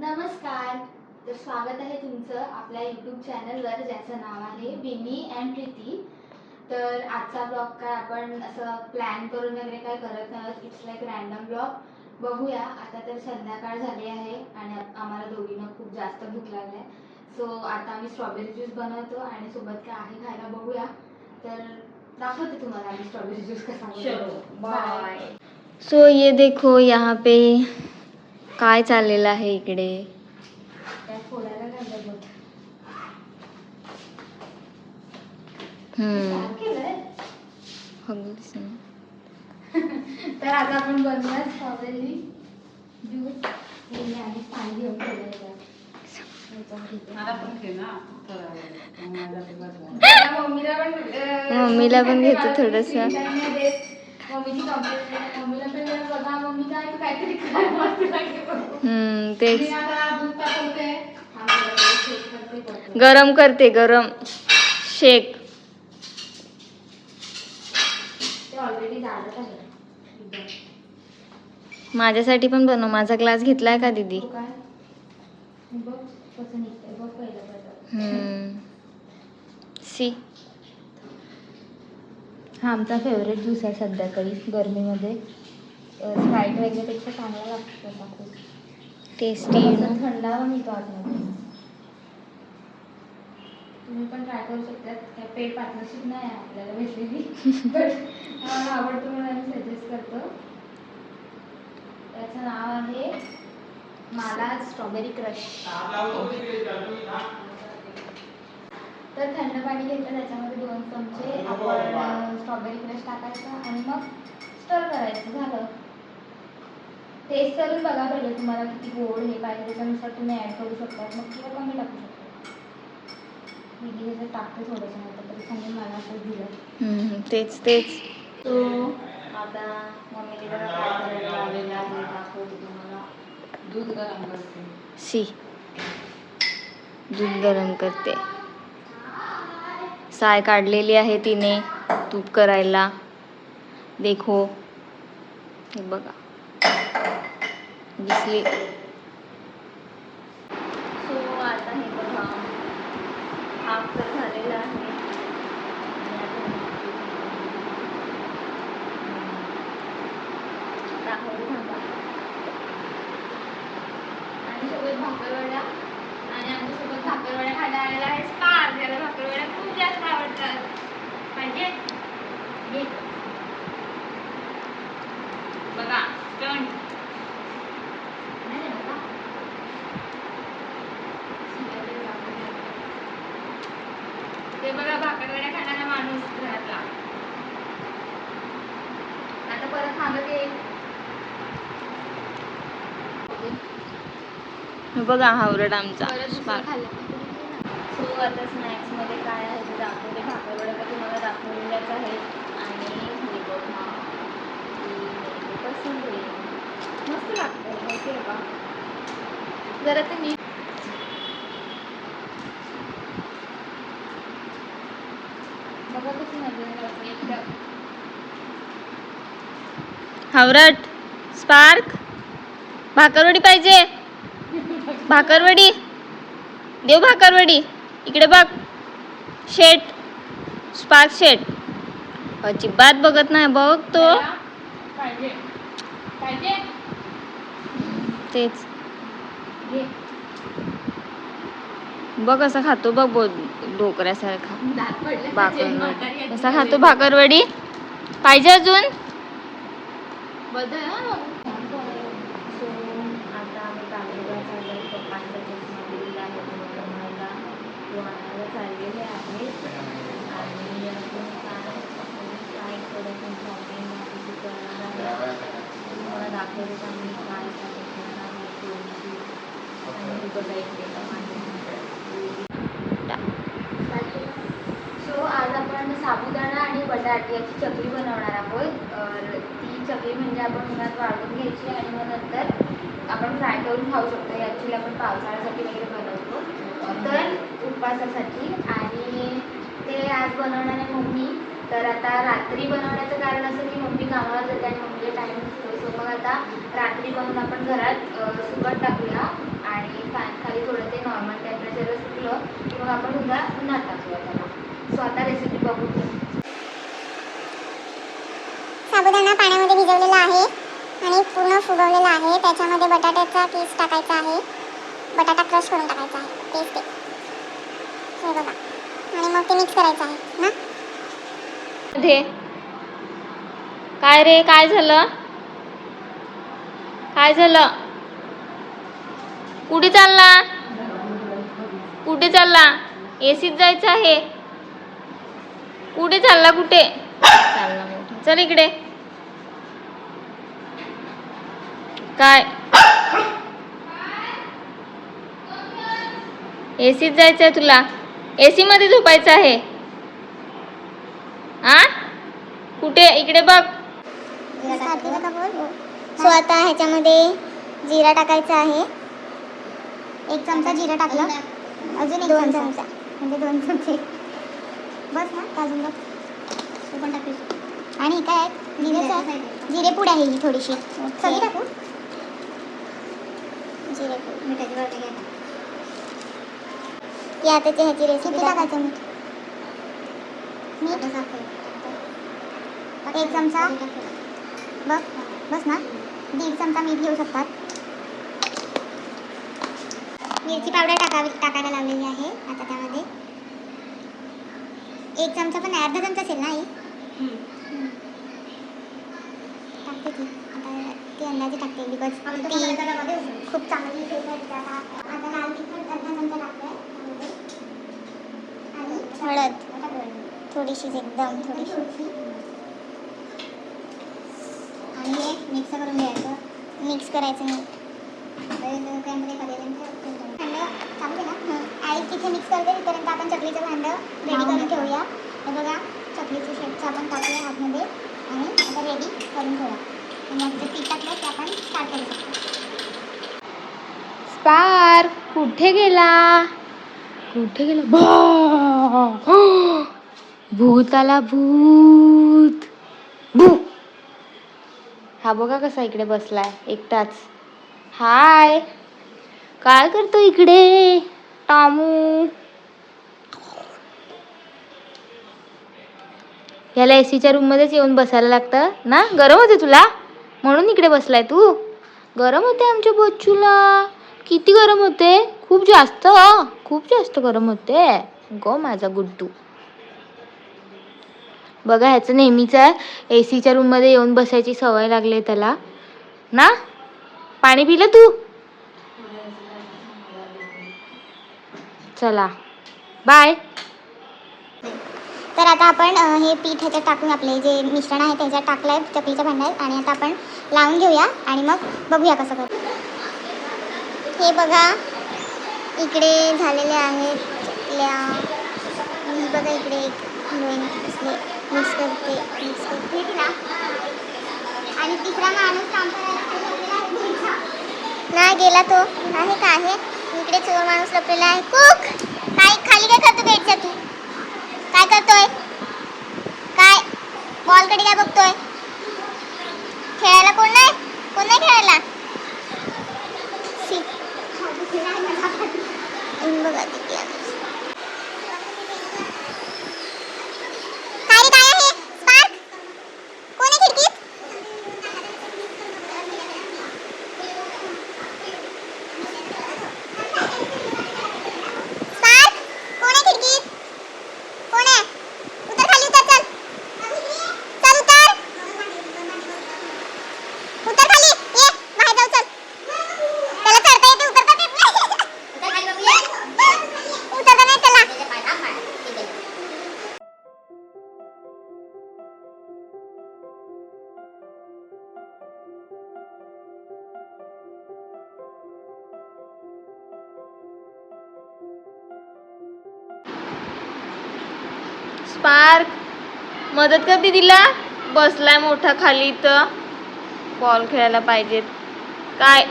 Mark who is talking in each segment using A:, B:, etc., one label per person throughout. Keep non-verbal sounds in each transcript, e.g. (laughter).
A: नमस्कार. तर स्वागत आहे तुमचं आपल्या यूट्यूब चॅनलवर ज्याचं नाव आहे विनी अँड प्रीती. तर आजचा ब्लॉग काय आपण असं प्लॅन करून वगैरे काय करत नाही इट्स लाईक रॅन्डम ब्लॉग बघूया. आता तर संध्याकाळ झाली आहे आणि आम्हाला दोघींना खूप जास्त भूक लागली आहे. सो आता आम्ही स्ट्रॉबेरी ज्यूस बनवतो आणि सोबत काय आहे खायला बघूया. तर दाखवते तुम्हाला आम्ही स्ट्रॉबेरी ज्यूस कसा बनवतो. बाय
B: सो ये देखो यहाँ पे काय चाललेलं आहे इकडे.
A: तर आता आपण बनवूया स्ट्रॉबेरी ज्यूस. हे पाणी घेऊन मम्मीला पण
B: घेतो थोडंसं.
A: मम्मीची. मम्मीला पण बघा मम्मी काय तू काहीतरी काय
B: तेच. गरम करते गरम. शेक. माझ्यासाठी पण बनव. माझा ग्लास घेतलाय का दीदी? हम्म. सी
A: हा आमचा फेवरेट ज्यूस आहे संध्याकाळी गरमीमध्ये. स्प्राईट वगैरेपेक्षा चांगला लागतो तसा खूप
B: टेस्टी
A: थंडावा मिळतो आतमध्ये. तुम्ही पण ट्राय करू शकता. काय पेड पार्टनरशिप नाही आहे आपल्याला भेटलेली. (laughs) बट मला आवडतो म्हणून आम्ही सजेस्ट करतो. त्याचं नाव आहे मला स्ट्रॉबेरी क्रश. तर थंड पाणी घेतलं त्याच्यामध्ये दोन चमचे आपण स्ट्रॉबेरी क्रश टाकायचं आणि मग स्टर करायचं झालं. टेस्ट करून बघा पहिले तुम्हाला किती गोड हे पाहिजे त्याच्यानुसार तुम्ही ॲड करू शकता मग किंवा कमी टाकू शकता. मी जर टाकते थोडंसं तरी मला असं दिलं.
B: तेच तेच.
A: तो आता आहे दाखवते तुम्हाला.
C: दूध गरम करते.
B: सी दूध गरम करते. साय काढलेली आहे तिने तूप करायला. देखो. हे बघा. दिसली. सो आता हे बघा. हाफ तर झालेला आहे. आणि सगळे दाखवते थांबा
A: भाकरवड्या आणि आमच्यासोबत भाकरवड्या खायला आलेला आहे स्टार त्याला भाकरवड्या खूप जास्त आवडतात. पाहिजे? बघा स्टंट ते बघा भाकरवड्या खाणारा माणूस घरातला. आता परत सांगत. येईल
B: बघा आमचा. सो आता स्नॅक्समध्ये काय आहे? ते दाखवते भाकरवड्या तर तुम्हाला दाखवलेल्याच आहेत आणि हे बघा ही. आहे.
A: मस्त लागतं माहिती आहे का जरा ते बघा कसं
B: हावरट स्पार्क. भाकरवडी पाहिजे. भाकरवडी. देव भाकरवडी. इकडे बघ. शेट. स्पार्क शेट. अजिबात बघत नाही बघ तो तेच. बघ असं खातो बघ बो ढोकऱ्यासारखा
A: दात पडले
B: भाकरवडी खातो भाकरवडी? पाहिजे अजून
A: बदल हा
B: सो आता आम्ही कांदेला चाललो पप्पांच्या चष्मा आहे तो बनवायला तो आणायला चाललेले आहेत आणि अजून काय आपण काय थोडं पण शॉपिंग वगैरे करणार आहे तुम्हाला दाखवत आम्ही काय काय घेणार आहे कोणती आणि बघा इकडे टमाटर
A: सो आज आपण साबुदाणा आणि बटाट याची चकली बनवणार आहोत. ती चकली म्हणजे आपण उन्हात वाळवून घ्यायची आणि मग नंतर आपण फ्राय करून खाऊ शकतो. ॲक्च्युली आपण पावसाळ्यासाठी वगैरे बनवतो. तर उपवासासाठी. आणि ते आज बनवणार आहे मम्मी. तर आता रात्री बनवण्याचं कारण असं की मम्मी कामावर जाते आणि मम्मीला टाईम नसतो. सो मग आता रात्री बनवून आपण घरात अ, सुकट टाकूया आणि फॅन खाली थोडं ते नॉर्मल टेम्परेचरला सुकलं की मग आपण उद्या उन्हात टाकूया त्याला. सो आता रेसिपी बघू.
D: साबुदाणा पाण्यामध्ये भिजवलेला आहे आणि पूर्ण फुगवलेला आहे. त्याच्यामध्ये बटाट्याचा पीस टाकायचा आहे. बटाटा क्रश करून टाकायचा आहे. पेस्ट ते. हे बघा. आणि मग ते मिक्स करायचं आहे. ना
B: मध्ये काय रे काय झालं? काय झालं? कुठे चालला? कुठे चालला? एसीत जायचं आहे. कुठे चालला कुठे? चालला चल इकडे. काय? एसीत जायचं आहे तुला. एसी मध्ये झोपायचं आहे. कुठे इकडे बघ.
D: सो आता ह्याच्यामध्ये जिरा टाकायचा आहे. एक चमचा जिरा टाकलं. अजून एक दोन चमचा. म्हणजे दोन चमचे. बस ना का अजून बघ तू पण टाकू आणि काय? जिरेचं जिरे पूड आहे ही थोडीशी. सगळी टाकू. जिरे पूड. मिठाची वाटी घ्या आता. ह्याची रेसिपी टाकायचं? मीठ. मीठ एक चमचा. बघ बस ना. दीड चमचा मीठ घेऊ शकतात. मिरची पावडर टाकावी टाकायला लावलेली आहे आता त्यामध्ये. एक चमचा पण अर्धा चमचा असेल ना टाकते ती आता ती अंदाजे टाकते बिकॉज ती खूप चांगली आता लाल तिखट अर्धा चमचा टाकते. आणि हळद. थोडीशीच एकदम थोडीशी. मिक्स करून घ्यायचं. मिक्स करायचं नाही. आणि तिथे मिक्स करते तिथपर्यंत आपण चकलीचं भांडं रेडी करून ठेवूया. हे बघा चकलीचं शेपचं आपण टाकूया आतमध्ये आणि आता रेडी करून ठेवूया. मग जे पीठ टाकलं ते आपण स्टार्ट करू शकतो.
B: स्पार्क कुठे गेला? कुठे गेला? भा! भूत आला भूत! भू! हा बघा कसा इकडे बसलाय एकटाच. हाय. काय करतो इकडे टामू? याला एसीच्या रूम मध्येच येऊन बसायला लागतं ना? गरम होते तुला? म्हणून इकडे बसलाय तू? गरम होते आमच्या बच्चूला. किती गरम होते? खूप जास्त खूप जास्त गरम होते. गो माझा गुड्डू. बघा ह्याचं नेहमीच आहे. ए सीच्या रूममध्ये येऊन बसायची सवय लागली त्याला. ना? पाणी पिलं तू? चला. बाय
D: तर आता आपण हे पीठ ह्याच्यात टाकून आपले जे मिश्रण आहे त्याच्यात टाकलं आहे चकलीच्या भांड्यात आणि आता आपण लावून घेऊया आणि मग बघूया कसं करू हे बघा इकडे झालेले आहेत. चकल्या बघा इकडे एक हिरोईन असले मिक्स करते मिक्स करते. तिला आणि तिसरा माणूस आहे घरचा. नाही गेला तो. आहे का? आहे. इकडे चोर माणूस लपलेला आहे. कुक! काय खाली काय करतो गेटच्या तू? काय करतोय? काय? बॉलकडे काय बघतोय? खेळायला कोण नाही? कोण नाही खेळायला? बघा किती
B: मदत करते तिला बसलाय मोठा खाली इथं. बॉल खेळायला पाहिजेत. काय?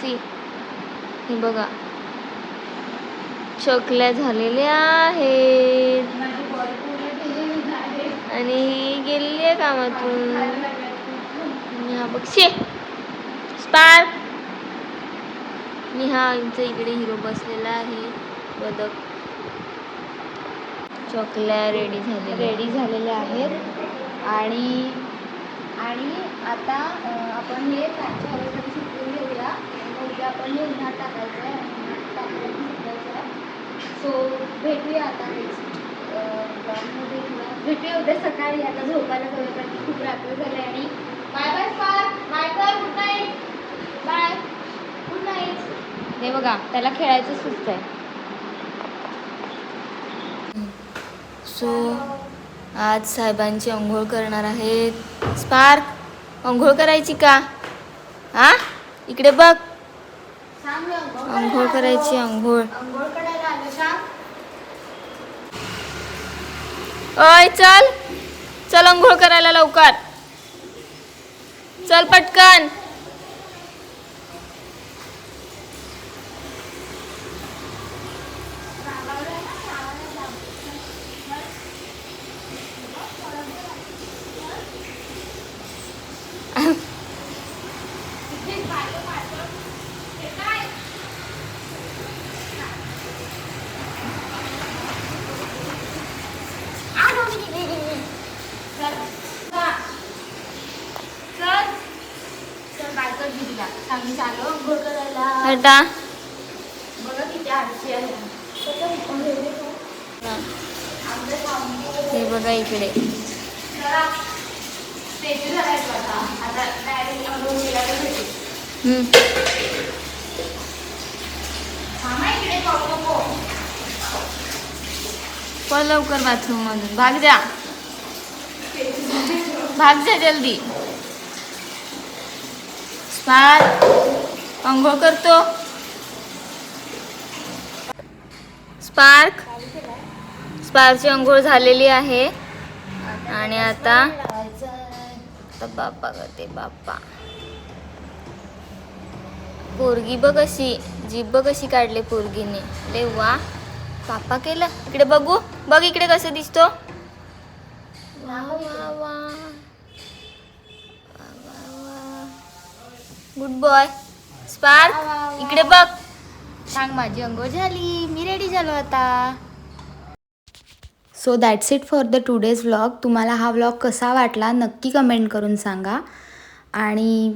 B: सी. हे बघा. चकल्या झालेल्या आहेत. आणि ही गेली आहे कामातून. निहा हा बघ. शे! स्पार्क! निहा हा इकडे हिरो बसलेला आहे. बदक. चॉकल्या रेडी झाले
A: रेडी झालेले आहेत. आणि आणि आता आपण हे फॅनच्या हवेमध्ये सुकवून घेऊया. आणि मग उद्या आपण हे उन्हात टाकायचं आहे. उन्हात टाकल्यावर सुकवायचं आहे. सो भेटूया आता नेक्स्ट ब्लॉगमध्ये किंवा भेटूया उद्या सकाळी. आता झोपायला जाऊया कारण की खूप रात्र झाले आणि बाय बाय स्पार बाय कर good night bye good night
B: हे बघा त्याला खेळायचं सुस्त आहे सो आज साहेबांची अंघोळ करणार आहेत. स्पार्क अंघोळ करायची का? हा इकडे बघ.
A: अंघोळ
B: करायची अंघोळ. अय चल. चल अंघोळ करायला लवकर. चल पटकन
A: चल चल बाय कर दीदीला सांग मी चालू अंघोळ करायला
B: हटा
A: बघा किती आरशी आहे आमचं थांबू.
B: हे बघा इकडे
A: जरा स्टेजू झालायचं आता आता डायरेक्ट अंघोळ केला तर भेटेल
B: हम्म.
A: थांबा इकडे. पाहू नको
B: पळ लवकर बाथरूम मधून. भाग द्या. भाग जा जल्दी. स्पार्क अंघोळ करतो. स्पार्क स्पार्कची अंघोळ झालेली आहे. आणि आता आता बाप्पा करते बाप्पा. पोरगी बघ अशी जीभ बघ कशी काढली पोरगीने. ले वा पापा केलं. इकडे बघू बघ इकडे कसं दिसतो. वा वा वा. गुड बॉय स्पार्क इकडे बघ.
A: सांग माझी अंघोळ झाली. मी रेडी झालो आता.
E: So that's it for the today's vlog तुम्हाला हा व्लॉग कसा वाटला नक्की कमेंट करून सांगा. आणि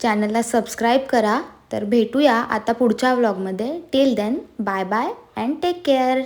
E: चॅनलला सबस्क्राईब करा. तर भेटूया आता पुढच्या व्लॉगमध्ये till then bye bye and take care